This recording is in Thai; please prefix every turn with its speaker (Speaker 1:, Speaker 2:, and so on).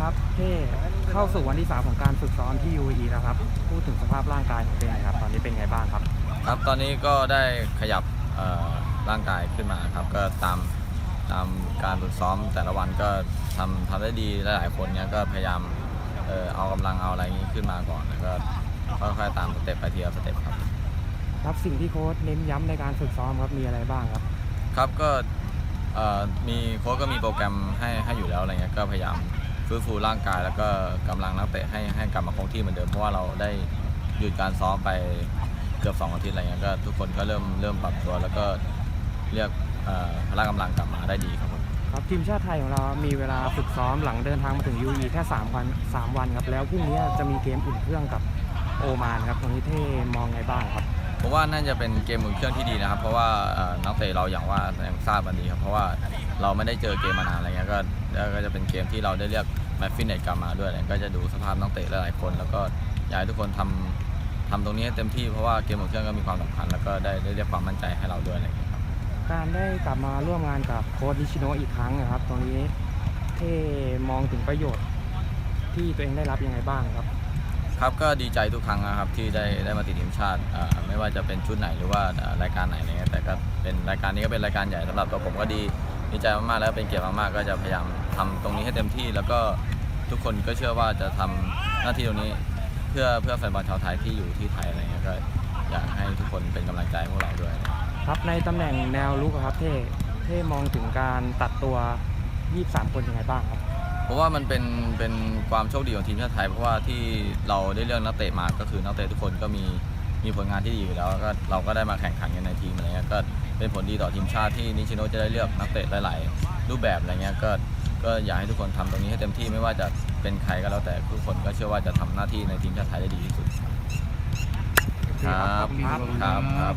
Speaker 1: ครับเท่เข้าสู่วันที่ 3 ของการฝึกซ้อมที่ UAE แล้วครับ พูดถึงสภาพร่างกายของเต้หน่อยครับ ตอนนี้เป็นไงบ้างครับ
Speaker 2: ครับตอนนี้ก็ได้ขยับเอ่อร่างกายขึ้นมาครับ ก็ตามตามการฝึกซ้อมแต่ละวันก็ทำทำได้ดีหลายๆคนเนี้ยก็พยายามเอ่อเอากำลังเอาอะไรอย่างนี้ขึ้นมาก่อนแล้วก็ค่อยๆตามสเต็ปไปทีละสเต็ปครับ
Speaker 1: ครับสิ่งที่โค้ชเน้นย้ำในการฝึกซ้อมครับมีอะไรบ้างครับ
Speaker 2: ครับก็เอ่อมีโค้ชก็มีโปรแกรมให้ให้อยู่แล้วอะไรเงี้ยก็พยายาม ฟื้นฟูร่างกายแล้วก็กำลังนักเตะให้ให้กลับมาคงที่เหมือนเดิมเพราะว่าเราได้หยุดการซ้อมไปเกือบสองอาทิตย์อะไรเงี้ยก็ทุกคนก็เริ่มเริ่มปรับตัวแล้วก็เรียกเอ่อพละกำลังกลับมาได้ดีครับผม
Speaker 1: ครับทีมชาติไทยของเรา มีเวลาฝึกซ้อมหลังเดินทางมาถึง UAE แค่3วัน3วันครับแล้วพรุ่งนี้จะมีเกมอุ่นเครื่องกับโอมานครับตรงนี้เท่มองไงบ้างครับ
Speaker 2: ผมว่าน่าจะเป็นเกมอุ่นเครื่องที่ดีนะครับ เพราะว่าเอ่อนักเตะเราอย่างว่าอย่างทราบกันดีครับเพราะว่า เราไม่ได้เจอเกมมานานอะไรเงี้ยก็แล้วก็จะเป็นเกมที่เราได้เรียกแมตช์ฟิตเนสกลับมาด้วยก็จะดูสภาพนักเตะหลายๆคน แล้วก็อยากให้ทุกคนทำทำตรงนี้ให้เต็มที่เพราะว่าเกมขอุ่นเครื่องก็มีความสำคัญแล้วก็ได้ได้เรียกความมั่นใจให้เราด้วยอะไรเงี้ยครับ
Speaker 1: การได้กลับมาร่วมงานกับโค้ชนิชิโนอีกครั้งนะครับ ตรงนี้เท่มองถึงประโยชน์ที่ตัวเองได้รับยังไงบ้างครับ
Speaker 2: ครับก็ดีใจทุกครั้งนะครับที่ได้ได้มาติดทีมชาติไม่ว่าจะเป็นชุดไหนหรือว่ารายการไหนอะไรเงี้ยแต่ก็เป็นรายการนี้ก็เป็นรายการใหญ่สำหรับตัวผมก็ดี ดีใจมากๆแล้วเป็นเกียรติมากๆก็จะพยายามทำตรงนี้ให้เต็มที่ แล้วก็ทุกคนก็เชื่อว่าจะทำหน้าที่ตรงนี้ เพื่อเพื่อแฟนบอลชาวไทยที่อยู่ที่ไทยอะไรเงี้ยก็อยากให้ทุกคนเป็นกำลังใจให้พวกเราด้วย
Speaker 1: ครับในตำแหน่งแนวลุกอะครับเท่เท่มองถึงการตัดตัว 23 คนยังไงบ้างครับ
Speaker 2: เพราะว่ามันเป็นเป็นความโชคดีของทีมชาติไทย เพราะว่าที่เราได้เลือกนักเตะมาก็คือนักเตะทุกคนก็มี มีผลงานที่ดีอยู่แล้วแล้วก็เราก็ได้มาแข่งขันกันในทีมอะไรเงี้ยก็เป็นผลดีต่อทีมชาติที่นิชิโนะจะได้เลือกนักเตะหลายๆรูปแบบอะไรเงี้ยก็ก็อยากให้ทุกคนทำตรงนี้ให้เต็มที่ไม่ว่าจะเป็นใครก็แล้วแต่ทุกคนก็เชื่อว่าจะทำหน้าที่ในทีมชาติไทยได้ดีที่สุดครับครับครับ